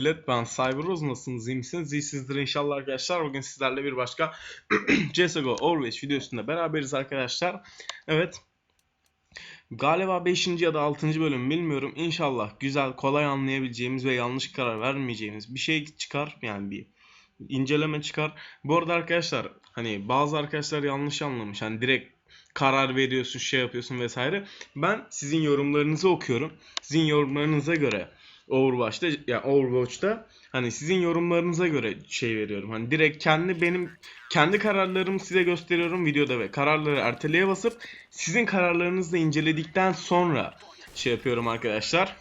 millet ben Cyberoz nasılsınız iyi misiniz? İyisizdir inşallah arkadaşlar. Bugün sizlerle bir başka CSGO Overwatch videosunda beraberiz arkadaşlar. Evet. Galiba 5. ya da 6. bölüm bilmiyorum. İnşallah güzel, kolay anlayabileceğimiz ve yanlış karar vermeyeceğimiz bir şey çıkar. Yani bir inceleme çıkar. Bu arada arkadaşlar hani bazı arkadaşlar yanlış anlamış. Hani direkt karar veriyorsun, şey yapıyorsun vesaire. Ben sizin yorumlarınızı okuyorum. Sizin yorumlarınıza göre Overwatch'ta yani Overwatch'ta hani sizin yorumlarınıza göre şey veriyorum. Hani direkt kendi benim kendi kararlarımı size gösteriyorum videoda ve kararları erteleye basıp sizin kararlarınızı inceledikten sonra şey yapıyorum arkadaşlar.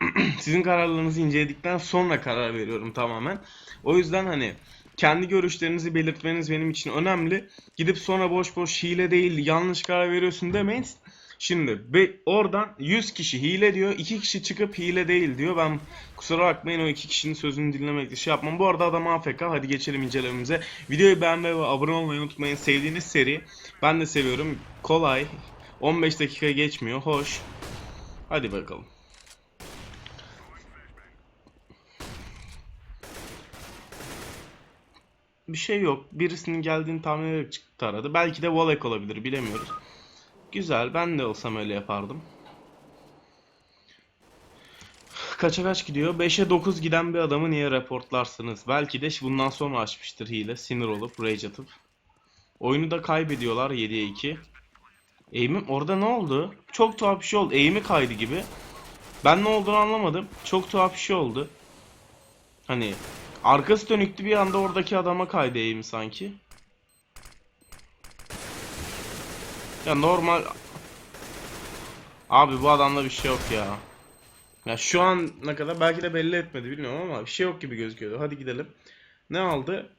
sizin kararlarınızı inceledikten sonra karar veriyorum tamamen. O yüzden hani kendi görüşlerinizi belirtmeniz benim için önemli. Gidip sonra boş boş hile değil yanlış karar veriyorsun demeyin. Şimdi be, oradan 100 kişi hile diyor. 2 kişi çıkıp hile değil diyor. Ben kusura bakmayın o 2 kişinin sözünü dinlemekle şey yapmam. Bu arada adam AFK. Hadi geçelim incelememize. Videoyu beğenmeyi ve abone olmayı unutmayın. Sevdiğiniz seri. Ben de seviyorum. Kolay. 15 dakika geçmiyor. Hoş. Hadi bakalım. Bir şey yok. Birisinin geldiğini tahmin ederek çıktı aradı. Belki de Volek olabilir bilemiyoruz. Güzel. Ben de olsam öyle yapardım. Kaça kaç gidiyor? 5'e 9 giden bir adamı niye reportlarsınız? Belki de bundan sonra açmıştır hile. Sinir olup rage atıp. Oyunu da kaybediyorlar 7'ye 2. Eğimim orada ne oldu? Çok tuhaf bir şey oldu. Eğimi kaydı gibi. Ben ne olduğunu anlamadım. Çok tuhaf bir şey oldu. Hani arkası dönüktü bir anda oradaki adama kaydı eğimi sanki. Ya normal Abi bu adamda bir şey yok ya. Ya şu an ne kadar belki de belli etmedi bilmiyorum ama bir şey yok gibi gözüküyordu. Hadi gidelim. Ne aldı?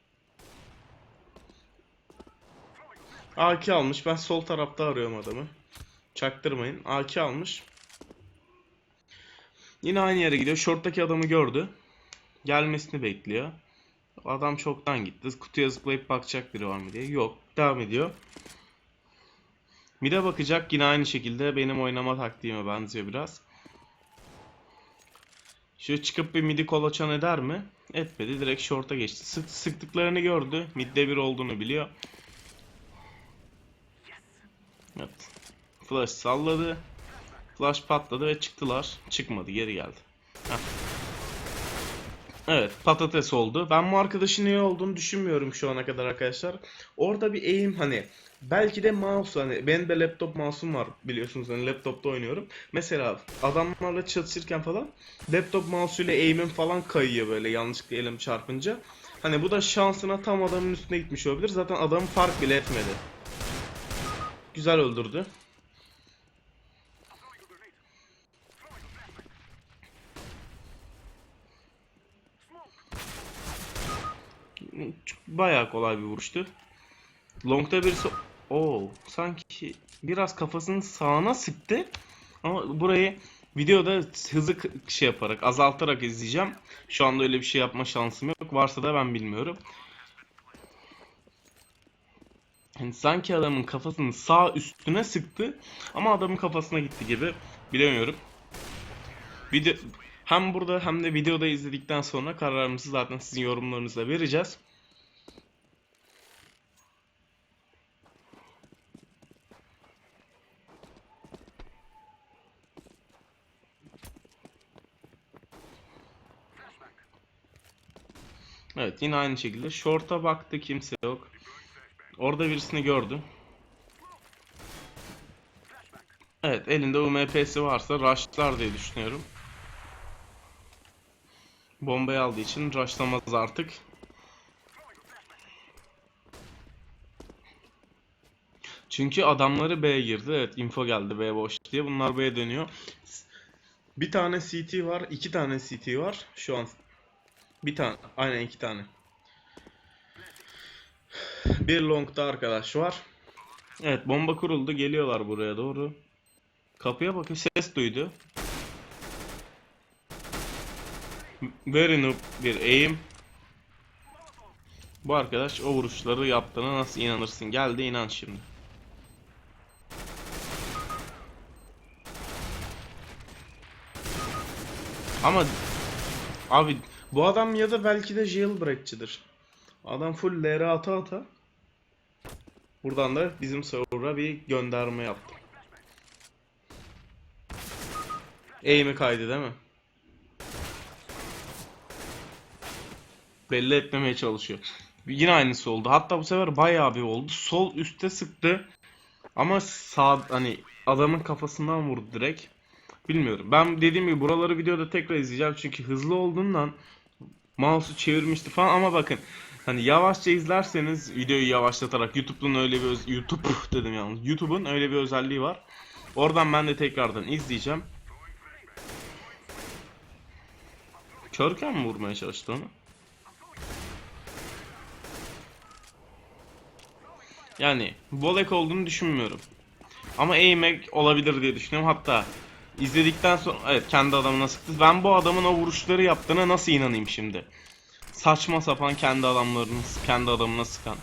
AK almış. Ben sol tarafta arıyorum adamı. Çaktırmayın. AK almış. Yine aynı yere gidiyor. Short'taki adamı gördü. Gelmesini bekliyor. Adam çoktan gitti. Kutuya zıplayıp bakacak biri var mı diye. Yok. Devam ediyor. Mide bakacak yine aynı şekilde benim oynama taktiğime benziyor biraz. Şöyle çıkıp bir midi kolaçan eder mi? Etmedi. Direkt short'a geçti. Sık, sıktıklarını gördü. Midde bir olduğunu biliyor. Evet. Flash salladı. Flash patladı ve çıktılar. Çıkmadı. Geri geldi. Heh. Evet patates oldu. Ben bu arkadaşın iyi olduğunu düşünmüyorum şu ana kadar arkadaşlar. Orada bir aim hani belki de mouse hani benim de laptop mouse'um var biliyorsunuz hani laptopta oynuyorum. Mesela adamlarla çatışırken falan laptop mouse ile aim'im falan kayıyor böyle yanlışlıkla elim çarpınca. Hani bu da şansına tam adamın üstüne gitmiş olabilir. Zaten adam fark bile etmedi. Güzel öldürdü. Bayağı kolay bir vuruştu. Long'da birisi o sanki biraz kafasının sağına sıktı. Ama burayı videoda hızı k- şey yaparak azaltarak izleyeceğim. Şu anda öyle bir şey yapma şansım yok. Varsa da ben bilmiyorum. Yani sanki adamın kafasının sağ üstüne sıktı ama adamın kafasına gitti gibi. Bilemiyorum. Video hem burada hem de videoda izledikten sonra kararımızı zaten sizin yorumlarınızla vereceğiz. Evet yine aynı şekilde. Short'a baktı kimse yok. Orada birisini gördü. Evet elinde UMP'si varsa rushlar diye düşünüyorum. Bombayı aldığı için rushlamaz artık. Çünkü adamları B'ye girdi. Evet info geldi B boş diye. Bunlar B'ye dönüyor. Bir tane CT var. iki tane CT var. Şu an bir tane. Aynen iki tane. Bir long'da arkadaş var. Evet bomba kuruldu. Geliyorlar buraya doğru. Kapıya bakıyor. Ses duydu. Very noob bir aim. Bu arkadaş o vuruşları yaptığına nasıl inanırsın? Geldi inan şimdi. Ama abi bu adam ya da belki de jailbreak'çidir. Adam full LR ata ata. Buradan da bizim server'a bir gönderme yaptı. Aim'i kaydı değil mi? Belli etmemeye çalışıyor. Yine aynısı oldu. Hatta bu sefer bayağı bir oldu. Sol üste sıktı. Ama sağ hani adamın kafasından vurdu direkt. Bilmiyorum. Ben dediğim gibi buraları videoda tekrar izleyeceğim çünkü hızlı olduğundan mouse'u çevirmişti falan ama bakın hani yavaşça izlerseniz videoyu yavaşlatarak YouTube'un öyle bir öz- YouTube dedim yalnız. YouTube'un öyle bir özelliği var. Oradan ben de tekrardan izleyeceğim. Körken mi vurmaya çalıştı onu? Yani volek olduğunu düşünmüyorum. Ama aim'e olabilir diye düşünüyorum. Hatta izledikten sonra evet kendi adamına sıktı. Ben bu adamın o vuruşları yaptığına nasıl inanayım şimdi? Saçma sapan kendi adamlarını kendi adamına sıkan.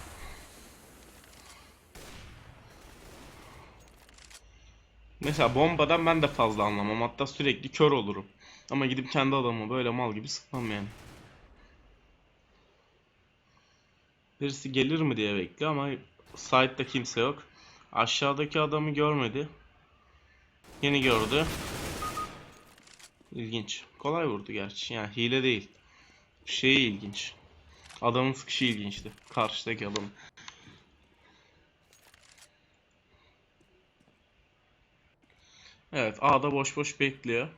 Mesela bombadan ben de fazla anlamam. Hatta sürekli kör olurum. Ama gidip kendi adamı böyle mal gibi sıkmam yani. Birisi gelir mi diye bekliyor ama site'da kimse yok. Aşağıdaki adamı görmedi. Yeni gördü. İlginç. Kolay vurdu gerçi. Yani hile değil. Şey ilginç. Adamın sıkışı ilginçti. Karşıdaki adam. Evet A'da boş boş bekliyor.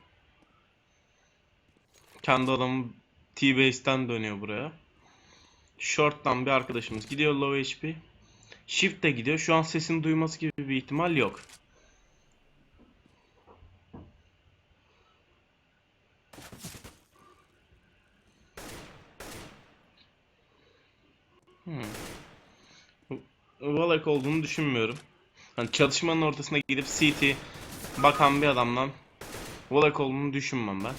Kendi adamı T-Base'den dönüyor buraya. Short'tan bir arkadaşımız gidiyor low HP. Shift de gidiyor. Şu an sesini duyması gibi bir ihtimal yok. Hmm. Valak olduğunu düşünmüyorum. Hani çatışmanın ortasına gidip CT bakan bir adamdan Valak olduğunu düşünmem ben.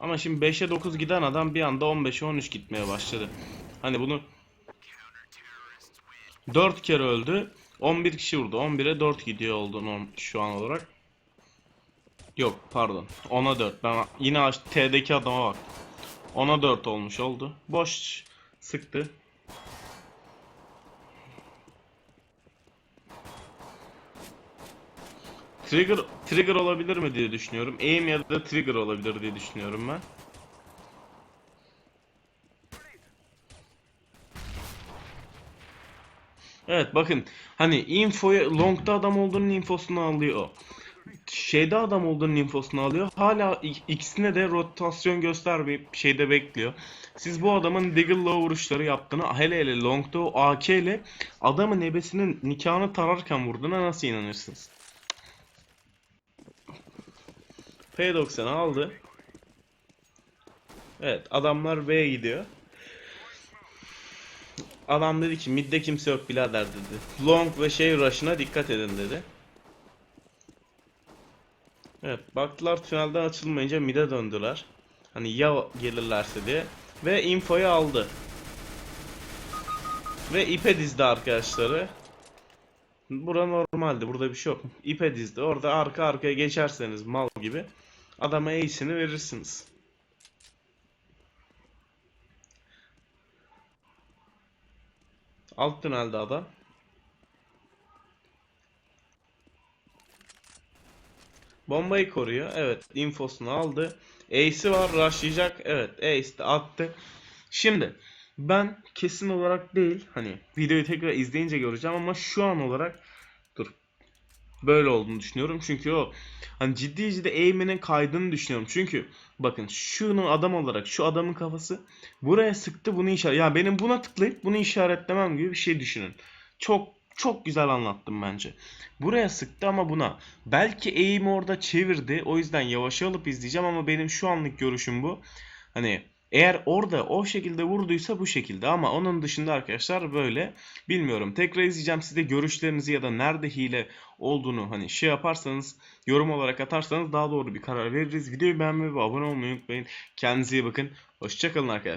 Ama şimdi 5'e 9 giden adam bir anda 15'e 13 gitmeye başladı. Hani bunu 4 kere öldü. 11 kişi vurdu. 11'e 4 gidiyor oldu şu an olarak. Yok pardon. 10'a 4. Ben yine aç- T'deki adama bak. 10'a 4 olmuş oldu. Boş sıktı. Trigger trigger olabilir mi diye düşünüyorum. Aim ya da trigger olabilir diye düşünüyorum ben. Evet bakın hani infoyu long'da adam olduğunun infosunu alıyor. Şeyde adam olduğunun infosunu alıyor. Hala ik- ikisine de rotasyon göstermeyip şeyde bekliyor. Siz bu adamın Deagle'la vuruşları yaptığını hele hele long'da o AK ile adamın ebesinin nikahını tararken vurduğuna nasıl inanırsınız? P90'ı aldı. Evet adamlar B'ye gidiyor. Adam dedi ki midde kimse yok birader dedi. Long ve şey rush'ına dikkat edin dedi. Evet baktılar tünelden açılmayınca mid'e döndüler. Hani ya gelirlerse diye. Ve infoyu aldı. Ve ipe dizdi arkadaşları. Bura normaldi. Burada bir şey yok. İpe dizdi. Orada arka arkaya geçerseniz mal gibi adama ace'ini verirsiniz. Alt tünelde adam. Bombayı koruyor. Evet, infosunu aldı. Ace'i var, rushlayacak. Evet, Ace de attı. Şimdi ben kesin olarak değil, hani videoyu tekrar izleyince göreceğim ama şu an olarak. Böyle olduğunu düşünüyorum. Çünkü o hani ciddi ciddi aim'inin kaydığını düşünüyorum. Çünkü bakın şunu adam olarak şu adamın kafası buraya sıktı bunu işaret. Ya benim buna tıklayıp bunu işaretlemem gibi bir şey düşünün. Çok çok güzel anlattım bence. Buraya sıktı ama buna. Belki eğimi orada çevirdi. O yüzden yavaş alıp izleyeceğim ama benim şu anlık görüşüm bu. Hani eğer orada o şekilde vurduysa bu şekilde ama onun dışında arkadaşlar böyle bilmiyorum. Tekrar izleyeceğim size görüşlerinizi ya da nerede hile olduğunu hani şey yaparsanız yorum olarak atarsanız daha doğru bir karar veririz. Videoyu beğenmeyi ve abone olmayı unutmayın. Kendinize iyi bakın. Hoşçakalın arkadaşlar.